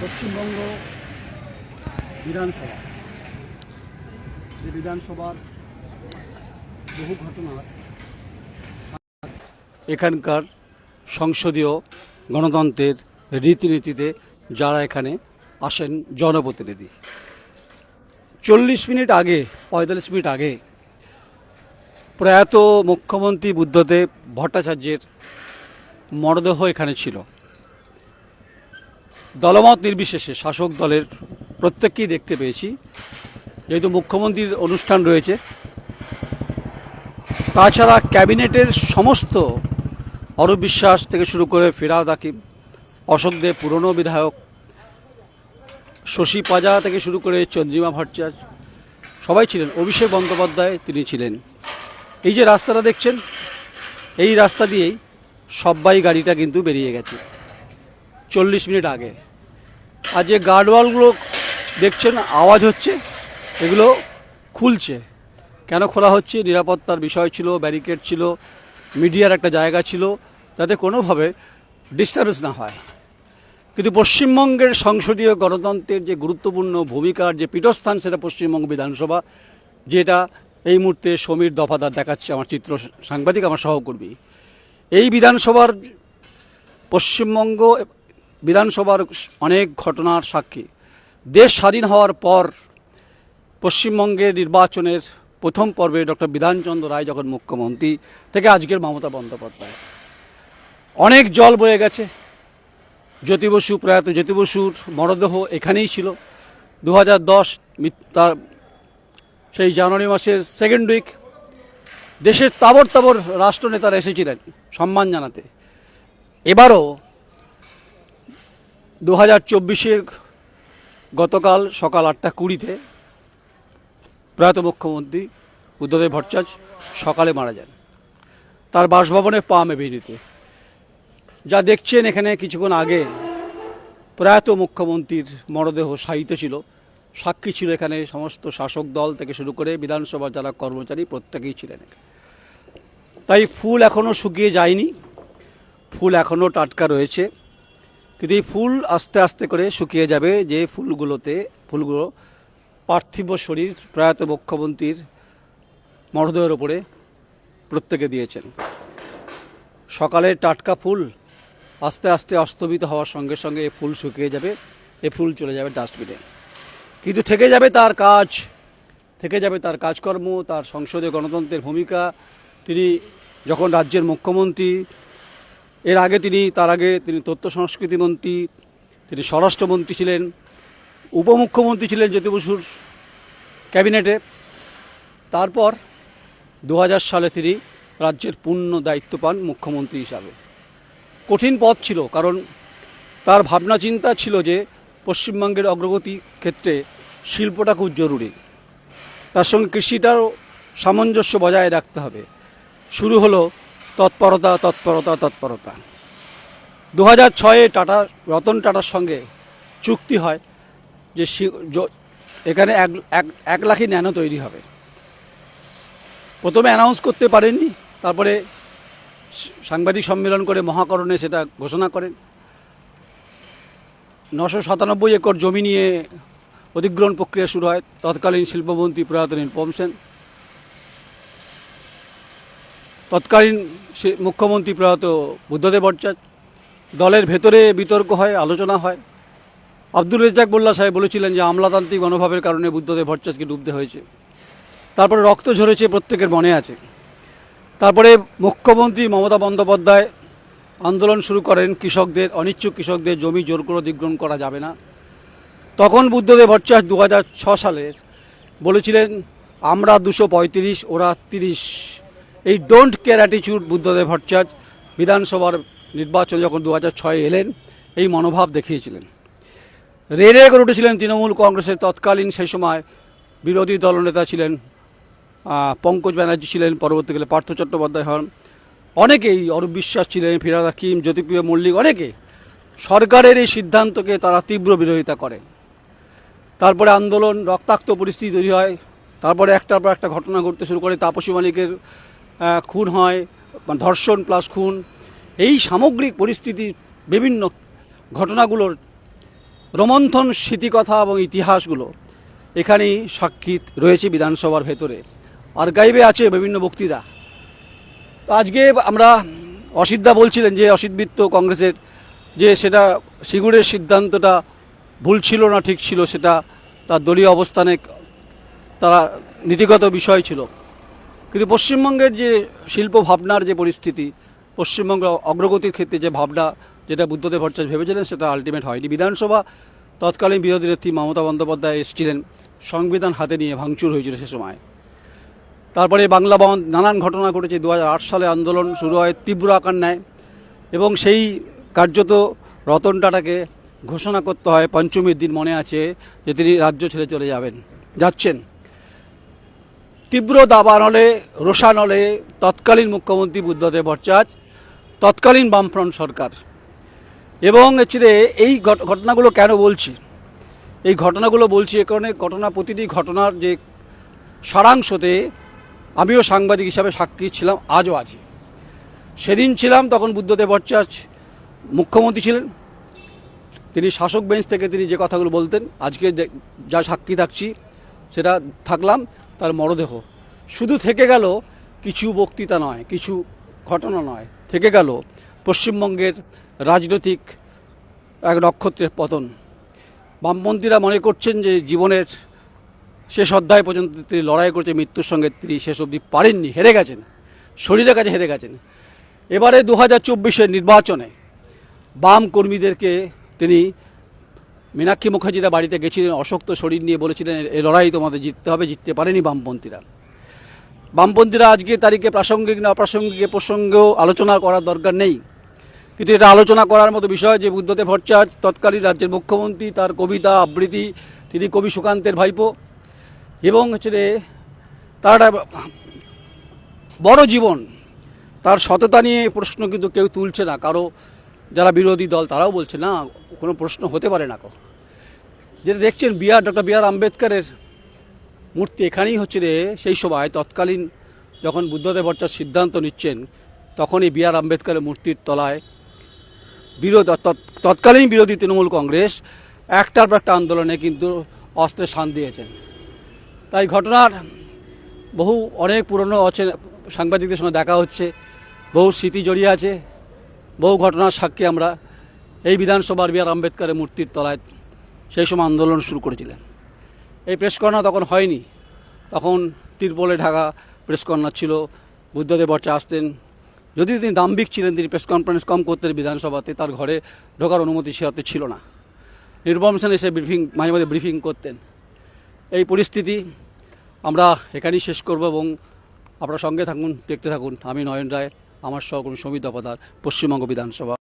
পশ্চিমবঙ্গ বিধানসভা। যে বিধানসভার বহু ঘটনার এখানকার সংসদীয় গণতন্ত্রের রীতিনীতিতে যারা এখানে আসেন জনপ্রতিনিধি। চল্লিশ মিনিট আগে, পঁয়তাল্লিশ মিনিট আগে প্রয়াত মুখ্যমন্ত্রী বুদ্ধদেব ভট্টাচার্যের মরদেহ এখানে ছিল। দলমত নির্বিশেষে শাসক দলের প্রত্যেককেই দেখতে পেয়েছি। যেহেতু মুখ্যমন্ত্রীর অনুষ্ঠান রয়েছে, তাছাড়া ক্যাবিনেটের সমস্ত অরূপ বিশ্বাস থেকে শুরু করে ফিরাদ হাকিম, অশোক দেব পুরনো বিধায়ক, শশী পাজা থেকে শুরু করে চন্দ্রিমা ভট্টাচার্য, সবাই ছিলেন। অভিষেক বন্দ্যোপাধ্যায় তিনি ছিলেন। এই যে রাস্তাটা দেখছেন, এই রাস্তা দিয়েই সব্বাই গাড়িটা কিন্তু বেরিয়ে গেছে। চল্লিশ মিনিট আগে। আর যে গার্ডওয়ালগুলো দেখছেন, আওয়াজ হচ্ছে, এগুলো খুলছে। কেন খোলা হচ্ছে? নিরাপত্তার বিষয় ছিল ব্যারিকেড ছিল, মিডিয়ার একটা জায়গা ছিল, যাতে কোনোভাবে ডিস্টার্বেন্স না হয়। কিন্তু পশ্চিমবঙ্গের সংসদীয় গণতন্ত্রের যে গুরুত্বপূর্ণ ভূমিকার যে পীঠস্থান সেটা পশ্চিমবঙ্গ বিধানসভা, যেটা এই মুহূর্তে সমীর দফাদার দেখাচ্ছে আমার চিত্র সাংবাদিক, আমার সহকর্মী। এই বিধানসভার পশ্চিমবঙ্গ বিধানসভার অনেক ঘটনার সাক্ষী। দেশ স্বাধীন হওয়ার পর পশ্চিমবঙ্গের নির্বাচনের প্রথম পর্বে ডক্টর বিধানচন্দ্র রায় যখন মুখ্যমন্ত্রী থেকে আজকের মমতা বন্দ্যোপাধ্যায়। অনেক জল বয়ে গেছে। জ্যোতি বসু, প্রয়াত জ্যোতি বসুর মরদেহ এখানেই ছিল। দু হাজার দশ তার সেই জানুয়ারি মাসের সেকেন্ড উইক দেশের তাবর তাবর রাষ্ট্রনেতারা এসেছিলেন সম্মান জানাতে। এবারও দু হাজার চব্বিশের গতকাল সকাল আটটা কুড়িতে প্রয়াত মুখ্যমন্ত্রী বুদ্ধদেব ভট্টাচার্য সকালে মারা যান। তার বাসভবনে পাম এভিনিউতে যা দেখছেন এখানে কিছুক্ষণ আগে প্রয়াত মুখ্যমন্ত্রীর মরদেহ সাহিত্য ছিল। সাক্ষী ছিল এখানে সমস্ত শাসক দল থেকে শুরু করে বিধানসভা যারা কর্মচারী প্রত্যেকেই ছিলেন। তাই ফুল এখনও শুকিয়ে যায়নি। ফুল এখনও টাটকা রয়েছে। কিন্তু এই ফুল আস্তে আস্তে করে শুকিয়ে যাবে যে ফুলগুলোতে, ফুলগুলো পার্থিব শরীর প্রয়াত মুখ্যমন্ত্রীর মরদেহের ওপরে প্রত্যেকে দিয়েছেন। সকালের টাটকা ফুল আস্তে আস্তে অস্তমিত হওয়ার সঙ্গে সঙ্গে এই ফুল শুকিয়ে যাবে এ ফুল চলে যাবে ডাস্টবিনে। কিন্তু থেকে যাবে তার কাজ, থেকে যাবে তার কাজকর্ম, তার সংসদীয় গণতন্ত্রের ভূমিকা। তিনি যখন রাজ্যের মুখ্যমন্ত্রী এর আগে তিনি, তার আগে তিনি তথ্য সংস্কৃতি মন্ত্রী, তিনি স্বরাষ্ট্রমন্ত্রী ছিলেন, উপমুখ্যমন্ত্রী ছিলেন জ্যোতি বসুর ক্যাবিনেটে। তারপর দু হাজার সালে তিনি রাজ্যের পূর্ণ দায়িত্ব পান মুখ্যমন্ত্রী হিসাবে। কঠিন পথ ছিল, কারণ তার ভাবনা চিন্তা ছিল যে পশ্চিমবঙ্গের অগ্রগতি ক্ষেত্রে শিল্পটা খুব জরুরি। তার সঙ্গে কৃষিটাও সামঞ্জস্য বজায় রাখতে হবে। শুরু হলো তৎপরতা তৎপরতা তৎপরতা। দু হাজার ছয়ে টাটা, রতন টাটার সঙ্গে চুক্তি হয় যে এখানে এক, এক- লাখই ন্যানো তৈরি হবে। প্রথমে অ্যানাউন্স করতে পারেননি, তারপরে সাংবাদিক সম্মেলন করে মহাকরণে সেটা ঘোষণা করেন। নশো সাতানব্বই একর জমি নিয়ে অধিগ্রহণ প্রক্রিয়া শুরু হয়। তৎকালীন শিল্পমন্ত্রী প্রয়াত নিরুপম সেন। তৎকালীন মুখ্যমন্ত্রী প্রয়াত বুদ্ধদেব ভট্টাচার্য দলের ভেতরে বিতর্ক হয়, আলোচনা হয়। আব্দুল রেজ্জাক মোল্লা সাহেব বলেছিলেন যে, আমলাতান্ত্রিক মনোভাবের কারণে বুদ্ধদেব ভট্টাচার্যকে ডুবতে হয়েছে। তারপরে রক্ত ঝরেছে প্রত্যেকের মনে আছে। তারপরে মুখ্যমন্ত্রী মমতা বন্দ্যোপাধ্যায় আন্দোলন শুরু করেন, কৃষকদের, অনিচ্ছুক কৃষকদের জমি জোর করে অধিগ্রহণ করা যাবে না। তখন বুদ্ধদেব ভট্টাচার্য দু হাজার ছ সালের বলেছিলেন, আমরা দুশো পঁয়ত্রিশ, ওরা তিরিশ। এই ডোন্ট কেয়ার অ্যাটিচিউড বুদ্ধদেব ভট্টাচার্য বিধানসভার নির্বাচন যখন দু হাজার ছয়ে এলেন, এই মনোভাব দেখিয়েছিলেন। রেড়ে করে উঠেছিলেন তৃণমূল কংগ্রেসের তৎকালীন সেই সময় বিরোধী দলনেতা ছিলেন পঙ্কজ ব্যানার্জি ছিলেন, পরবর্তীকালে পার্থ চট্টোপাধ্যায় হন। অনেকেই অরূপ বিশ্বাস ছিলেন, ফিরাদ হাকিম, জ্যোতিপ্রিয় মল্লিক, অনেকে সরকারের এই সিদ্ধান্তকে তারা তীব্র বিরোধিতা করেন। তারপরে আন্দোলন, রক্তাক্ত পরিস্থিতি তৈরি হয়, তারপরে একটার পর একটা ঘটনা ঘটতে শুরু করে তাপসী মালিকের খুন হয় ধর্ষণ প্লাস খুন, এই সামগ্রিক পরিস্থিতি বিভিন্ন ঘটনাগুলোর রোমন্থন স্মৃতিকথা এবং ইতিহাসগুলো এখানেই সাক্ষী রয়েছে বিধানসভার ভেতরে। আর গাইবে আছে বিভিন্ন বক্তৃতা। তো আজকে আমরা অসিদ্ধা বলছিলেন যে, অসিত কংগ্রেসের, যে সেটা সিগুরের সিদ্ধান্তটা ভুল ছিল না, ঠিক ছিল, সেটা তার দলীয় অবস্থানে তারা নীতিগত বিষয় ছিল। কিন্তু পশ্চিমবঙ্গের যে শিল্প ভাবনার যে পরিস্থিতি, পশ্চিমবঙ্গ অগ্রগতির ক্ষেত্রে যে ভাবনা যেটা বুদ্ধদেব ভট্টাচার্য ভেবেছিলেন সেটা আলটিমেট হয়নি। বিধানসভা তৎকালীন বিরোধী নেত্রী মমতা বন্দ্যোপাধ্যায় এসেছিলেন, সংবিধান হাতে নিয়ে ভাঙচুর হয়েছিল সে সময়। তারপরে বাংলা বন্ধ নানান ঘটনা ঘটেছে দু হাজার আট সালে আন্দোলন শুরু হয় তীব্র আকার নেয় এবং সেই কার্যত রতন টাটাকে ঘোষণা করতে হয়, পঞ্চমীর দিন মনে আছে যে তিনি রাজ্য ছেড়ে চলে যাবেন, যাচ্ছেন। তীব্র দাবানলে রোষানলে তৎকালীন মুখ্যমন্ত্রী বুদ্ধদেব ভট্টাচার্য, তৎকালীন বামফ্রন্ট সরকার। এবং যে এই ঘটনাগুলো কেন বলছি? এই ঘটনাগুলো বলছি এ কারণে ঘটনা, প্রতিটি ঘটনার যে সারাংশতে আমিও সাংবাদিক হিসাবে সাক্ষী ছিলাম, আজও আছি। সেদিন ছিলাম তখন বুদ্ধদেব ভট্টাচার্য মুখ্যমন্ত্রী ছিলেন। তিনি শাসক বেঞ্চ থেকে তিনি যে কথাগুলো বলতেন, আজকে যা সাক্ষী থাকছি, সেটা থাকলাম। তার মরদেহ। শুধু থেকে গেল কিছু বক্তৃতা নয়, কিছু ঘটনা নয়। থেকে গেল পশ্চিমবঙ্গের রাজনৈতিক এক নক্ষত্রের পতন। বামপন্থীরা মনে করছেন যে জীবনের শেষ অধ্যায় পর্যন্ত তিনি লড়াই করেছে, মৃত্যুর সঙ্গে তিনি শেষ অবধি পারেননি, হেরে গেছেন, শরীরের কাছে হেরে গেছেন। এবারে দু হাজার নির্বাচনে বাম কর্মীদেরকে তিনি মীনাক্ষী মুখার্জিরা বাড়িতে গেছিলেন, অশক্ত শরীর নিয়ে বলেছিলেন এই লড়াই তোমাদের জিততে হবে, জিততে পারেনি বামপন্থীরা। বামপন্থীরা আজকে তারিখে প্রাসঙ্গিক না অপ্রাসঙ্গিক প্রসঙ্গেও আলোচনা করার দরকার নেই। কিন্তু এটা আলোচনা করার মতো বিষয় যে বুদ্ধদেব ভট্টাচার্য তৎকালীন রাজ্যের মুখ্যমন্ত্রী, তার কবিতা, আবৃত্তি, তিনি কবি সুকান্তের ভাইপো এবং হচ্ছে যে তার বড় জীবন, তার সততা নিয়ে প্রশ্ন কিন্তু কেউ তুলছে না। কারও যারা বিরোধী দল, তারাও বলছে, না, কোনো প্রশ্ন হতে পারে না যেটা দেখছেন বিআর ডক্টর বি আর আম্বেদকরের মূর্তি এখানেই হচ্ছে রে, সেই সময় তৎকালীন যখন বুদ্ধদেব ভট্টাচার্য সিদ্ধান্ত নিচ্ছেন, তখনই বি আর আম্বেদকরের মূর্তির তলায় বিরোধ তৎ- তৎকালীন বিরোধী তৃণমূল কংগ্রেস একটার পর একটা আন্দোলনে কিন্তু অস্ত্রে শান দিয়েছেন। তাই ঘটনার বহু অনেক পুরনো আছে সাংবাদিকদের সঙ্গে দেখা হচ্ছে, বহু স্মৃতি জড়িয়ে আছে, বহু ঘটনার সাক্ষী আমরা এই বিধানসভার বি আর আম্বেদকরের মূর্তির তলায় সেই সময় আন্দোলন শুরু করেছিলেন। এই প্রেস কর্নার তখন হয়নি। তখন তিরপলে ঢাকা প্রেস কর্নার ছিল। বুদ্ধদেব ভট্টাচার্য আসতেন। যদি তিনি দাম্ভিক ছিলেন, তিনি প্রেস কনফারেন্স কম করতেন বিধানসভাতে, তার ঘরে ঢোকার অনুমতি সে হাতে ছিল না। নির্মম সেন এসে ব্রিফিং, মাঝে মাঝে ব্রিফিং করতেন। এই পরিস্থিতি আমরা এখানেই শেষ করব এবং আপনারা সঙ্গে থাকুন, দেখতে থাকুন। আমি নয়ন রায়, আমার সহকর্মী সমিত দপাদার পশ্চিমবঙ্গ বিধানসভা।